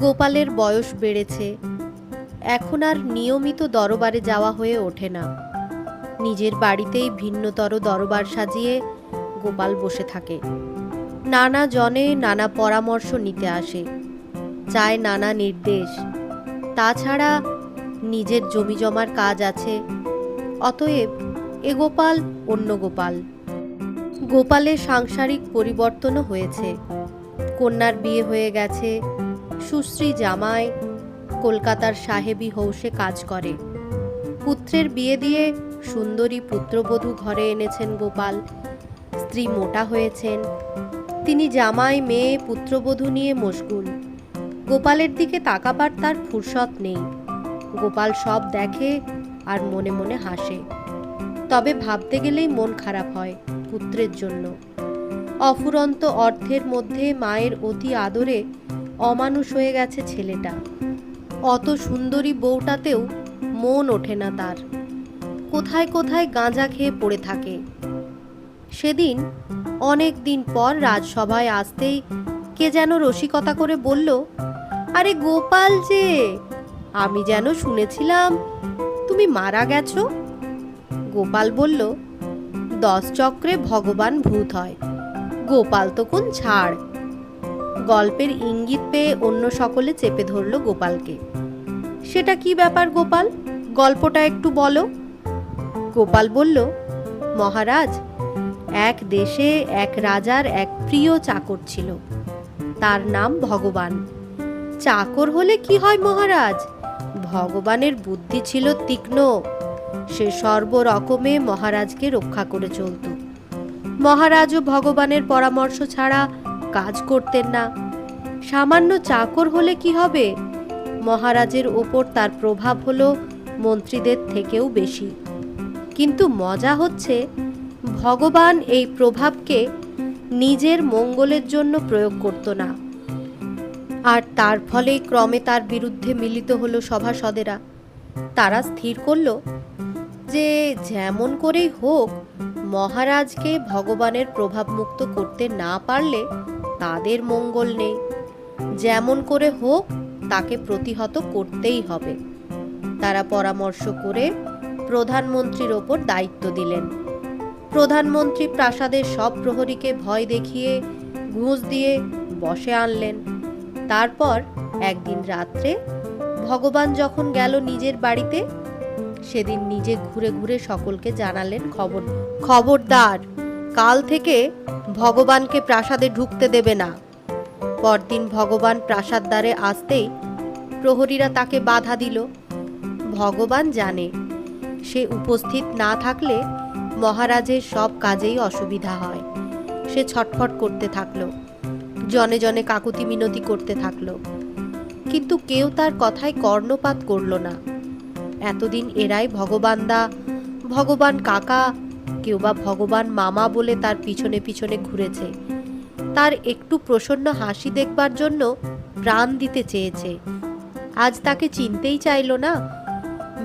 গোপালের বয়স বেড়েছে। এখন আর নিয়মিত দরবারে যাওয়া হয়ে ওঠে না। নিজের বাড়িতেই ভিন্নতর দরবার সাজিয়ে গোপাল বসে থাকে। নানা জনে নানা পরামর্শ নিতে আসে। চায় নানা নির্দেশ। তাছাড়া নিজের জমি জমার কাজ আছে। অতএব এ গোপাল অন্য গোপাল। গোপালের সাংসারিক পরিবর্তনও হয়েছে। কন্যার বিয়ে হয়ে গেছে। সুশ্রী জামাই কলকাতার সাহেবী হৌসে কাজ করে। পুত্রের বিয়ে দিয়ে সুন্দরী পুত্রবধূ ঘরে এনেছেন গোপাল। স্ত্রী মোটা হয়েছেন। তিনি জামাই, মেয়ে, পুত্রবধূ নিয়ে মশগুল। গোপালের দিকে তাকাবার তার ফুরসত নেই। গোপাল সব দেখে আর মনে মনে হাসে। তবে ভাবতে গেলেই মন খারাপ হয় পুত্রের জন্য। অফুরন্ত অর্থের মধ্যে মায়ের অতি আদরে অমানুষ হয়ে গেছে ছেলেটা। অত সুন্দরী বউটাতেও মন ওঠে না তার। কোথায় কোথায় গাঁজা খেয়ে পড়ে থাকে। সেদিন অনেক দিন পর রাজসভায় আসতেই কে যেন রসিকতা করে বলল, আরে গোপাল যে, আমি যেন শুনেছিলাম, তুমি মারা গেছো? গোপাল বলল, দশ চক্রে ভগবান ভূত হয়। গোপাল তো কোন ছাড়। গল্পের ইঙ্গিত পেয়ে অন্য সকলে চেপে ধরল গোপালকে। সেটা কি ব্যাপার গোপাল? গল্পটা একটু বলো। গোপাল বলল, মহারাজ, এক দেশে এক রাজার এক প্রিয় চাকর ছিল। তার নাম ভগবান। চাকর হলে কি হয় মহারাজ? ভগবানের বুদ্ধি ছিল তীক্ষ্ণ। সে সর্বরকমে মহারাজকে রক্ষা করে চলত। মহারাজও ভগবানের পরামর্শ ছাড়া কাজ করতেন না। সামান্য চাকর হলে কি হবে? মহারাজের ওপর তার প্রভাব হলো মন্ত্রীদের থেকেও বেশি। কিন্তু মজা হচ্ছে, ভগবান এই প্রভাবকে নিজের মঙ্গলের জন্য প্রয়োগ করত না। আর তার ফলেই ক্রমে তার বিরুদ্ধে মিলিত হলো সভাসদেরা। তারা স্থির করল যে, যেমন করেই হোক, মহারাজকে ভগবানের প্রভাবমুক্ত করতে না পারলে তাদের মঙ্গল নেই। যেমন করে হোক, তাকে প্রতিহত করতেই হবে। তারা পরামর্শ করে প্রধানমন্ত্রীর ওপর দায়িত্ব দিলেন। প্রধানমন্ত্রী প্রাসাদের সব প্রহরীকে ভয় দেখিয়ে ঘুষ দিয়ে বসে আনলেন। তারপর একদিন রাত্রে ভগবান যখন গেল নিজের বাড়িতে, সেদিন নিজে ঘুরে ঘুরে সকলকে জানালেন খবর খবরদার। কাল থেকে ভগবানকে প্রাসাদে ঢুকতে দেবে না। পরদিন ভগবান প্রাসাদ দ্বারে আসতেই প্রহরীরা তাকে বাধা দিল। ভগবান জানে, সে উপস্থিত না থাকলে মহারাজের সব কাজেই অসুবিধা হয়। সে ছটফট করতে থাকল, জনে জনে কাকুতি মিনতি করতে থাকল। কিন্তু কেউ তার কথায় কর্ণপাত করল না। এতদিন এরাই ভগবানদা, ভগবান কাকা কেউ বা ভগবান মামা বলে তার পিছনে পিছনে ঘুরেছে। তার একটু প্রসন্ন হাসি দেখবার জন্য প্রাণ দিতে চেয়েছে। আজ তাকে চিনতেই চাইল না।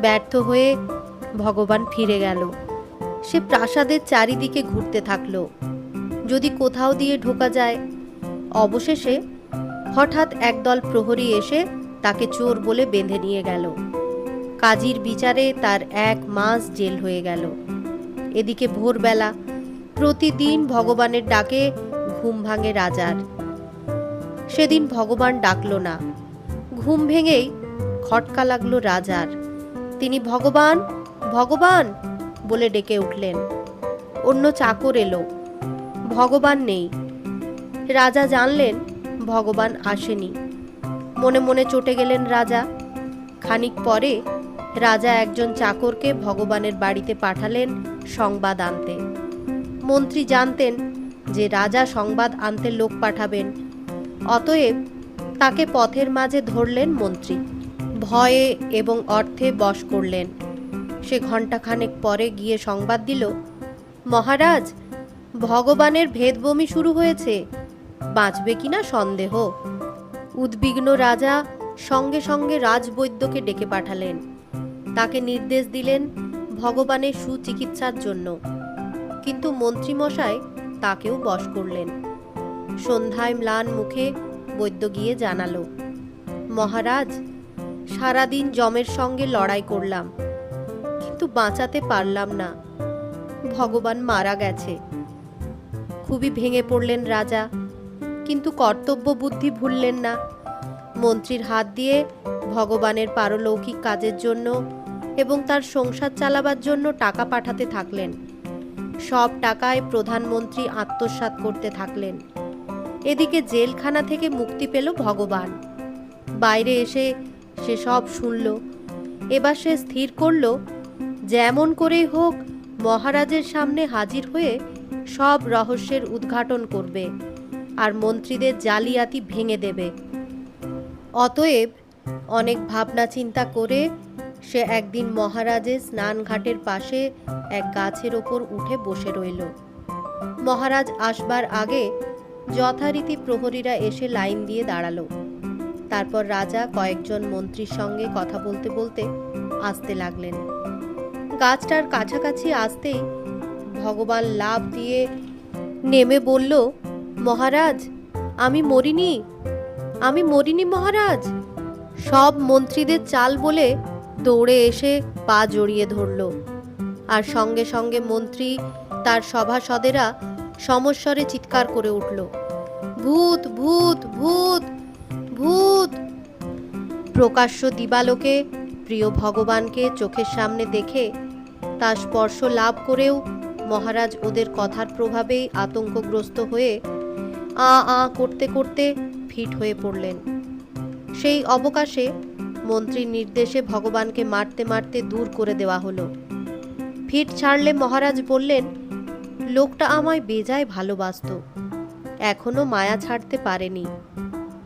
ব্যর্থ হয়ে ভগবান ফিরে গেল। সে প্রাসাদের চারিদিকে ঘুরতে থাকল। যদি কোথাও দিয়ে ঢোকা যায়, অবশেষে হঠাৎ একদল প্রহরী এসে তাকে চোর বলে বেঁধে নিয়ে গেল। কাজীর বিচারে তার এক মাস জেল হয়ে গেল। এদিকে ভোরবেলা প্রতিদিন ভগবানের ডাকে ঘুম ভাঙে রাজার। সেদিন ভগবান ডাকলো না। ঘুম ভেঙেই খটকা লাগল রাজার। তিনি, ভগবান ভগবান! বলে ডেকে উঠলেন। অন্য চাকর এলো। ভগবান নেই। রাজা জানলেন ভগবান আসেনি। মনে মনে চটে গেলেন রাজা। খানিক পরে রাজা একজন চাকরকে ভগবানের বাড়িতে পাঠালেন সংবাদ আনতে। মন্ত্রী জানতেন যে রাজা সংবাদ আনতে লোক পাঠাবেন। অতএব তাকে পথের মাঝে ধরলেন মন্ত্রী। ভয়ে এবং অর্থে বশ করলেন। সে ঘণ্টাখানেক পরে গিয়ে সংবাদ দিল, মহারাজ, ভগবানের ভেদবমি শুরু হয়েছে। বাঁচবে কিনা সন্দেহ? উদ্বিগ্ন রাজা সঙ্গে সঙ্গে রাজবৈদ্যকে ডেকে পাঠালেন। তাকে নির্দেশ দিলেন ভগবানের সুচিকিৎসার জন্য। কিন্তু মন্ত্রীমশাই তাকেও বশ করলেন। সন্ধ্যায় ম্লান মুখে বৈদ্য গিয়ে জানালো, মহারাজ, সারাদিন জমের সঙ্গে লড়াই করলাম, কিন্তু বাঁচাতে পারলাম না। ভগবান মারা গেছে। খুবই ভেঙে পড়লেন রাজা, কিন্তু কর্তব্য বুদ্ধি ভুললেন না। মন্ত্রীর হাত দিয়ে ভগবানের পারলৌকিক কাজের জন্য এবং তার সংসার চালাবার জন্য টাকা পাঠাতে থাকলেন। সব টাকায় প্রধানমন্ত্রী আত্মসাৎ করতে থাকলেন। এদিকে জেলখানা থেকে মুক্তি পেল ভগবান। বাইরে এসে সে সব শুনল, এবার সে স্থির করল, যেমন করেই হোক, মহারাজের সামনে হাজির হয়ে সব রহস্যের উদ্ঘাটন করবে আর মন্ত্রীদের জালিয়াতি ভেঙে দেবে। অতএব অনেক ভাবনা চিন্তা করে সে একদিন মহারাজের স্নানঘাটের পাশে এক গাছের ওপর উঠে বসে রইল। মহারাজ আসবার আগে যথারীতি প্রহরীরা এসে লাইন দিয়ে দাঁড়াল। তারপর রাজা কয়েকজন মন্ত্রীর সঙ্গে কথা বলতে বলতে আসতে লাগলেন। গাছটার কাছাকাছি আসতেই ভগবান লাভ দিয়ে নেমে বলল, মহারাজ, আমি মরিনি আমি মরিনি মহারাজ। সব মন্ত্রীদের চাল বলে দৌড়ে এসে পা জড়িয়ে ধরল। আর সঙ্গে সঙ্গে মন্ত্রী, তার সভাসদেরা সমস্বরে চিৎকার করে উঠল, ভূত ভূত ভূত ভূত! প্রকাশ্য দিবালোকে প্রিয় ভগবানকে চোখের সামনে দেখে তার স্পর্শ লাভ করেও মহারাজ ওদের কথার প্রভাবেই আতঙ্কগ্রস্ত হয়ে আ আ, করতে করতে ফিট হয়ে পড়লেন। সেই অবকাশে মন্ত্রীর নির্দেশে ভগবানকে মারতে মারতে দূর করে দেওয়া হলো। ফিট ছাড়লে মহারাজ বললেন, লোকটা আমায় বেজায় ভালোবাসত। এখনও মায়া ছাড়তে পারেনি।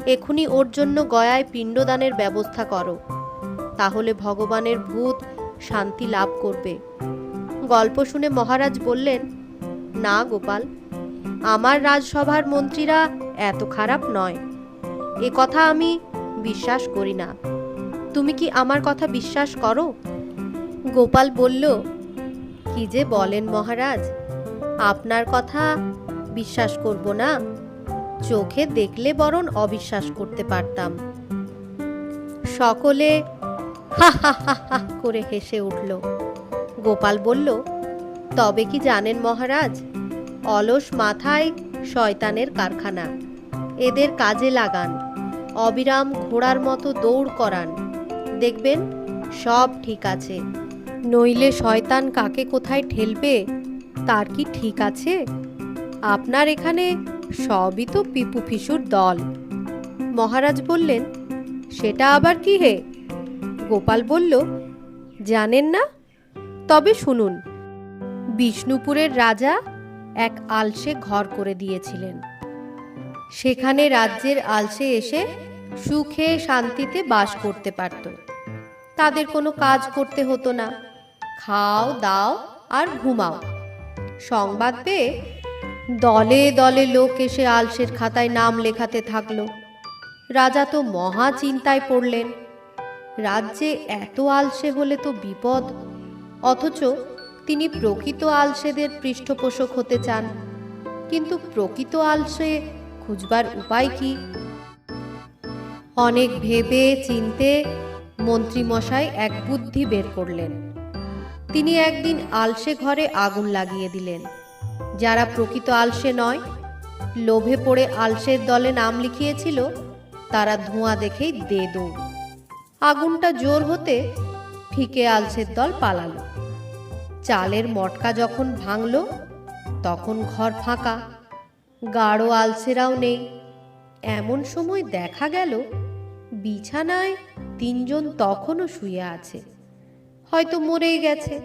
এখুনি ওর জন্য গয়ায় পিণ্ডদানের ব্যবস্থা করো। তাহলে ভগবানের ভূত শান্তি লাভ করবে। গল্প শুনে মহারাজ বললেন, না গোপাল, আমার রাজসভার মন্ত্রীরা এত খারাপ নয়। এ কথা আমি বিশ্বাস করি না। তুমি কি আমার কথা বিশ্বাস করো? গোপাল বলল, কি যে বলেন মহারাজ, আপনার কথা বিশ্বাস করব না। চোখে দেখলে বরং অবিশ্বাস করতে পারতাম। সকলে হা হা হা করে হেসে উঠল। গোপাল বলল, তবে কি জানেন মহারাজ, অলস মাথায় শয়তানের কারখানা। এদের কাজে লাগান, অবিরাম ঘোড়ার মতো দৌড় করান। দেখবেন, সব ঠিক আছে। নইলে শয়তান কাকে কোথায় ঠেলবে, তার কি ঠিক আছে? আপনার এখানে সবই তো পিপু ফিসুর দল। মহারাজ বললেন, সেটা আবার কি হে? গোপাল বলল, জানেন না? তবে শুনুন, বিষ্ণুপুরের রাজা এক আলসে ঘর করে দিয়েছিলেন। সেখানে রাজ্যের আলসে এসে সুখে শান্তিতে বাস করতে পারত। তাদের কোনো কাজ করতে হতো না। খাও, দাও আর ঘুমাও। সংবাদ পেয়ে দলে দলে লোক এসে আলসের খাতায় নাম লেখাতে থাকল। রাজা তো মহা চিন্তায় পড়লেন। রাজ্যে এত আলসে হলে তো বিপদ। অথচ তিনি প্রকৃত আলসেদের পৃষ্ঠপোষক হতে চান। কিন্তু প্রকৃত আলসে খুঁজবার উপায় কি? অনেক ভেবে, চিনতে মন্ত্রীমশাই এক বুদ্ধি বের করলেন। তিনি একদিন আলসে ঘরে আগুন লাগিয়ে দিলেন। যারা প্রকৃত আলসে নয়, লোভে পড়ে আলসের দলে নাম লিখিয়েছিল, তারা ধোঁয়া দেখেই দে আগুনটা জোর হতে ফিকে আলসের দল পালালো। চালের মটকা যখন ভাঙল, তখন ঘর ফাঁকা। গাঢ় আলসেরাও নেই। এমন সময় দেখা গেল, বিছানায় তিনজন তখনও শুয়ে আছে। হয়তো মরেই গেছে।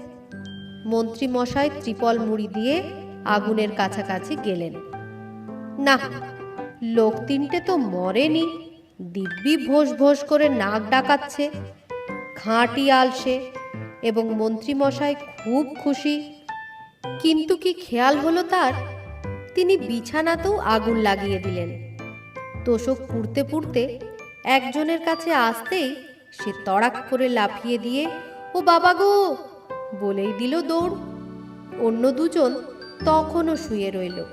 মন্ত্রী মশাই ত্রিপল মুড়ি দিয়ে আগুনের কাছাকাছি গেলেন। না, লোক তিনটে তো মরেনি। দিব্যি ভোস ভোস করে নাক ডাকাচ্ছে খাঁটি আলসে এবং মন্ত্রী মশাই খুব খুশি। কিন্তু কি খেয়াল হলো তার? তিনি বিছানাতেও আগুন লাগিয়ে দিলেন। তোষক পুড়তে পুড়তে একজনের কাছে আসতেই সে তড়াক করে লাফিয়ে দিয়ে, ও বাবা গো! বলেই দিল দৌড়। অন্য দুজন তখনও শুয়ে রইল।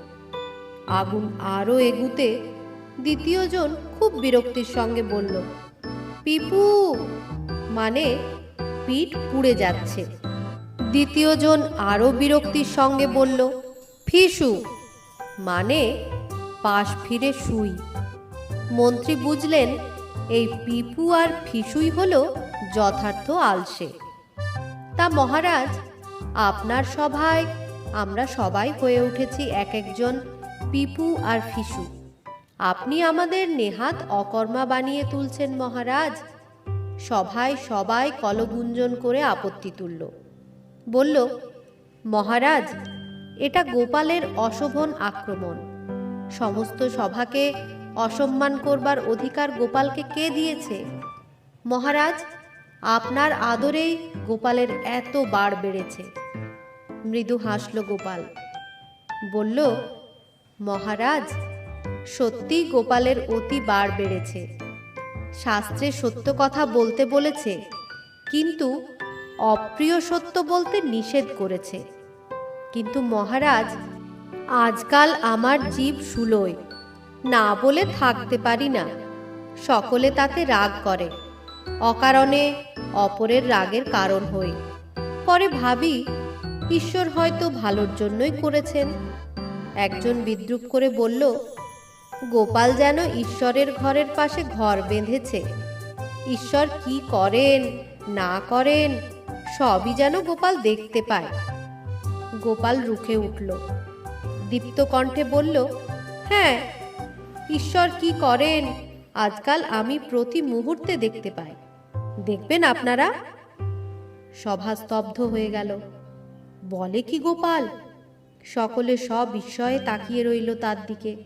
আগুন আরও এগুতে দ্বিতীয়জন খুব বিরক্তির সঙ্গে বলল, পিপু! মানে পিঠ পুড়ে যাচ্ছে। দ্বিতীয় জন আরও বিরক্তির সঙ্গে বলল, ফিসু! মানে পাশ ফিরে শুই। মন্ত্রী বুঝলেন এই পিপু আর ফিসুই হল যথার্থ আলসে। তা মহারাজ, আপনার সভায় আমরা সবাই হয়ে উঠেছি এক একজন পিপু আর ফিসু। আপনি আমাদের নেহাত অকর্মা বানিয়ে তুলছেন মহারাজ। সভায় সবাই কলগুঞ্জন করে আপত্তি তুলল। বলল, মহারাজ, এটা গোপালের অশোভন আক্রমণ। সমস্ত সভাকে অসম্মান করবার অধিকার গোপালকে কে দিয়েছে? মহারাজ, আপনার আদরেই গোপালের এত বাড় বেড়েছে। মৃদু হাসল গোপাল। বলল, মহারাজ সত্যি গোপালের অতি বাড় বেড়েছে। শাস্ত্রে সত্য কথা বলতে বলেছে, কিন্তু অপ্রিয় সত্য বলতে নিষেধ করেছে। কিন্তু মহারাজ, আজকাল আমার জীব সুলোয়। না বলে থাকতে পারি না। সকলে তাতে রাগ করে। অকারণে অপরের রাগের কারণ হই। পরে ভাবি, ঈশ্বর হয়তো ভালোর জন্যই করেছেন। একজন বিদ্রুপ করে বলল, গোপাল যেন ঈশ্বরের ঘরের পাশে ঘর বেঁধেছে। ঈশ্বর কি করেন, না করেন, সবই যেন গোপাল দেখতে পায়। গোপাল রুখে উঠল। দীপ্ত কণ্ঠে বলল হ্যাঁ ঈশ্বর কি করেন? আজকাল আমি প্রতি মুহূর্তে দেখতে পাই। দেখবেন আপনারা? সভা স্তব্ধ হয়ে গেল। বলে কি গোপাল? সকলে সব বিস্ময়ে তাকিয়ে রইল তার দিকে।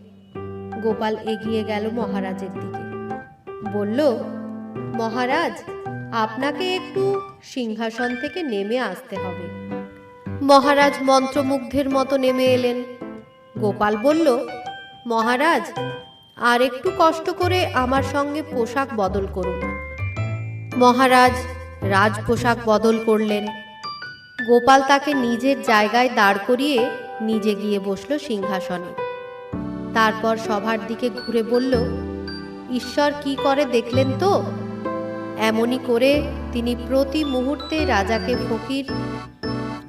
গোপাল এগিয়ে গেল মহারাজের দিকে। বলল, মহারাজ, আপনাকে একটু সিংহাসন থেকে নেমে আসতে হবে। মহারাজ মন্ত্রমুগ্ধের মতো নেমে এলেন। গোপাল বলল, মহারাজ আর একটু কষ্ট করে আমার সঙ্গে পোশাক বদল করুন। মহারাজ রাজ পোশাক বদল করলেন। গোপাল তাকে নিজের জায়গায় দাঁড় করিয়ে নিজে গিয়ে বসল সিংহাসনে। তারপর সভার দিকে ঘুরে বলল, ঈশ্বর কি করে দেখলেন তো? এমনই করে তিনি প্রতি মুহূর্তে রাজাকে ফকির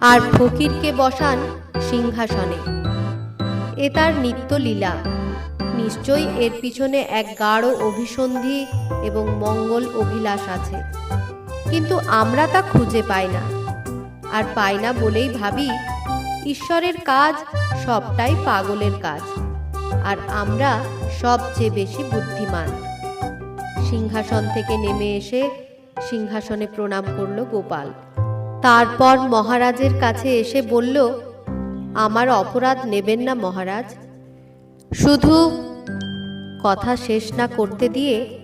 আর ফকিরকে বসান সিংহাসনে। এ তার নিত্য লীলা নিশ্চয়ই এর পিছনে এক গাঢ় অভিসন্ধি এবং মঙ্গল অভিলাষ আছে। কিন্তু আমরা তা খুঁজে পাই না। আর পাই না বলেই ভাবি, ঈশ্বরের কাজ সবটাই পাগলের কাজ। আর আমরা সবচেয়ে বেশি বুদ্ধিমান। সিংহাসন থেকে নেমে এসে সিংহাসনে প্রণাম করল গোপাল। তারপর মহারাজের কাছে এসে বলল, আমার অপরাধ নেবেন না মহারাজ। শুধু কথা শেষ না করতে দিয়ে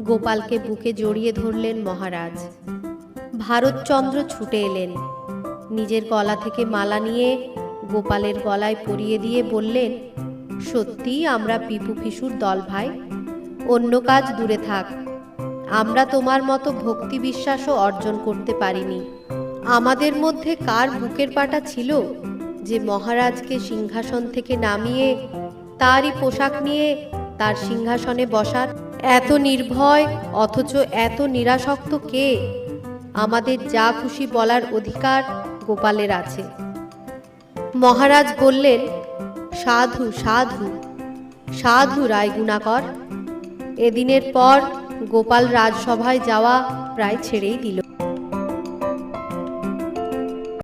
গোপালকে বুকে জড়িয়ে ধরলেন মহারাজ। ভারতচন্দ্র ছুটে এলেন। নিজের গলা থেকে মালা নিয়ে গোপালের গলায় পরিয়ে দিয়ে বললেন সত্যিই আমরা পিপু ফিসুর দল ভাই। অন্য কাজ দূরে থাক। আমরা তোমার মতো ভক্তি বিশ্বাসও অর্জন করতে পারিনি। আমাদের মধ্যে কার বুকের পাটা ছিল যে মহারাজকে সিংহাসন থেকে নামিয়ে তারই পোশাক নিয়ে তার সিংহাসনে বসার। এত নির্ভয়, অথচ এত নিরাসক্ত কে? আমাদের যা খুশি বলার অধিকার গোপালের আছে। মহারাজ বললেন, সাধু সাধু সাধু রায় গুণাকর। এদিনের পর গোপাল রাজসভায় যাওয়া প্রায় ছেড়েই দিল।